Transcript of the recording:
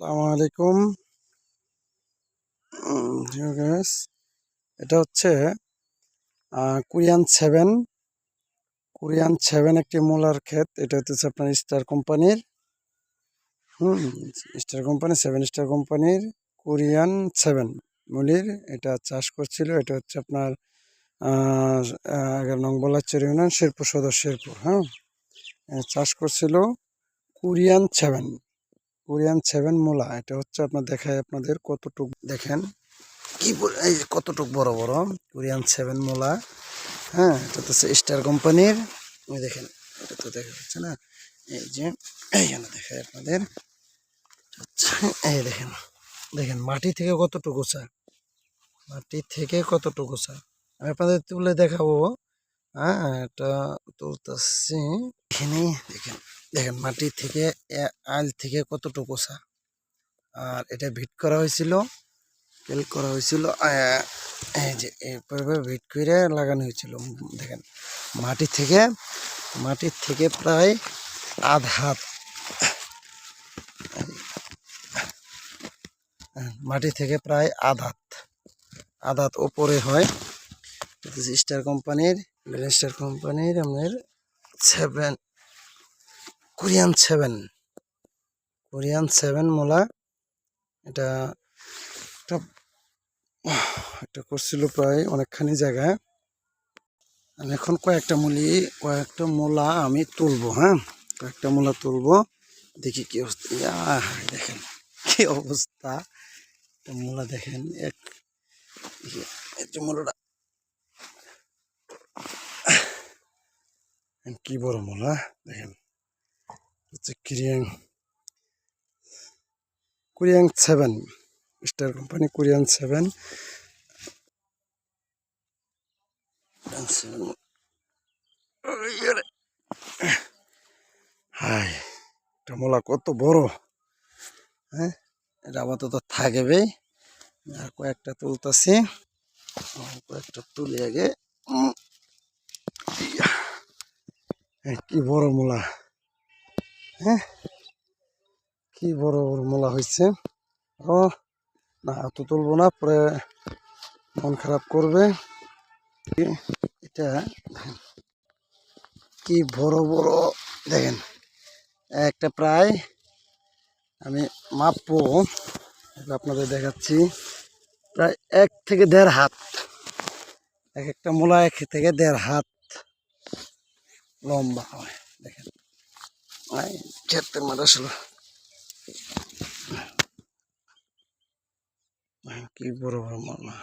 আসসালামু আলাইকুম। এটা হচ্ছে কোরিয়ান সেভেন কোরিয়ান সেভেন একটি মোলার ক্ষেত। এটা হচ্ছে আপনার স্টার কোম্পানির হুম স্টার কোম্পানি সেভেন স্টার কোম্পানির কোরিয়ান সেভেন মুলির। এটা চাষ করছিল। এটা হচ্ছে আপনার এগারো নং বলাচর ইউনিয়ন শেরপুর সদর শেরপুর হ্যাঁ? চাষ করছিল কোরিয়ান সেভেন কোরিয়ান সেভেন মোলা, এটা হচ্ছে আপনার দেখায় আপনাদের কতটুক, দেখেন কি এই কতটুক বড় বড়, কোরিয়ান সেভেন মোলা হ্যাঁ এটা তো স্টার কোম্পানির দেখেন, এটা তো দেখা যাচ্ছে না, এই যে এইখানে দেখায় আপনাদের এই দেখেন দেখেন, মাটি থেকে কতটুকু চা মাটি থেকে কতটুকু চা আমি আপনাদের তুলে দেখাবো হ্যাঁ এটা তুলতেছি, এখানেই, দেখেন। দেখেন মাটি থেকে আল থেকে কতটুকু সা আর এটা ভিট করা হয়েছিল তেল করা হয়েছিল এই যে এইভাবে ভিট করে লাগানো হয়েছিল। দেখেন, মাটি থেকে মাটির থেকে প্রায় আধ হাত, মাটি থেকে প্রায় আধ হাত আধ হাত ওপরে হয়। স্টার কোম্পানির স্টার কোম্পানির আপনার seven Korean seven. Korean seven মোলা। এটা একটা করছিল প্রায় অনেকখানি জায়গায়। আমি এখন কয়েকটা মুলি, কয়েকটা মোলা আমি তুলবো হ্যাঁ? কয়েকটা মোলা তুলবো। দেখি কি অবস্থা। দেখেন কি অবস্থা। মোলা দেখেন, এক মোলাটা। কি বড় মোলা, দেখেন। হচ্ছে Korean Korean seven star company Korean seven high মোলা কত বড় হ্যাঁ? এটা আপাতত থাকবে। আর কয়েকটা তুলতেছি। কয়েকটা তুলে আগে। কি বড় মোলা। হ্যাঁ? কি বড় বড় মোলা হয়েছে ও, না, এত তুলবো না, পরে মন খারাপ করবে। এটা কি বড় বড়, দেখেন, একটা প্রায় আমি মাপবো আপনাদের দেখাচ্ছি। প্রায় এক থেকে দেড় হাত, এক একটা মূলা এক থেকে দেড় হাত লম্বা হয়, দেখেন। ক্ষেতের মাঠ আসলে কি বড় বড় মলা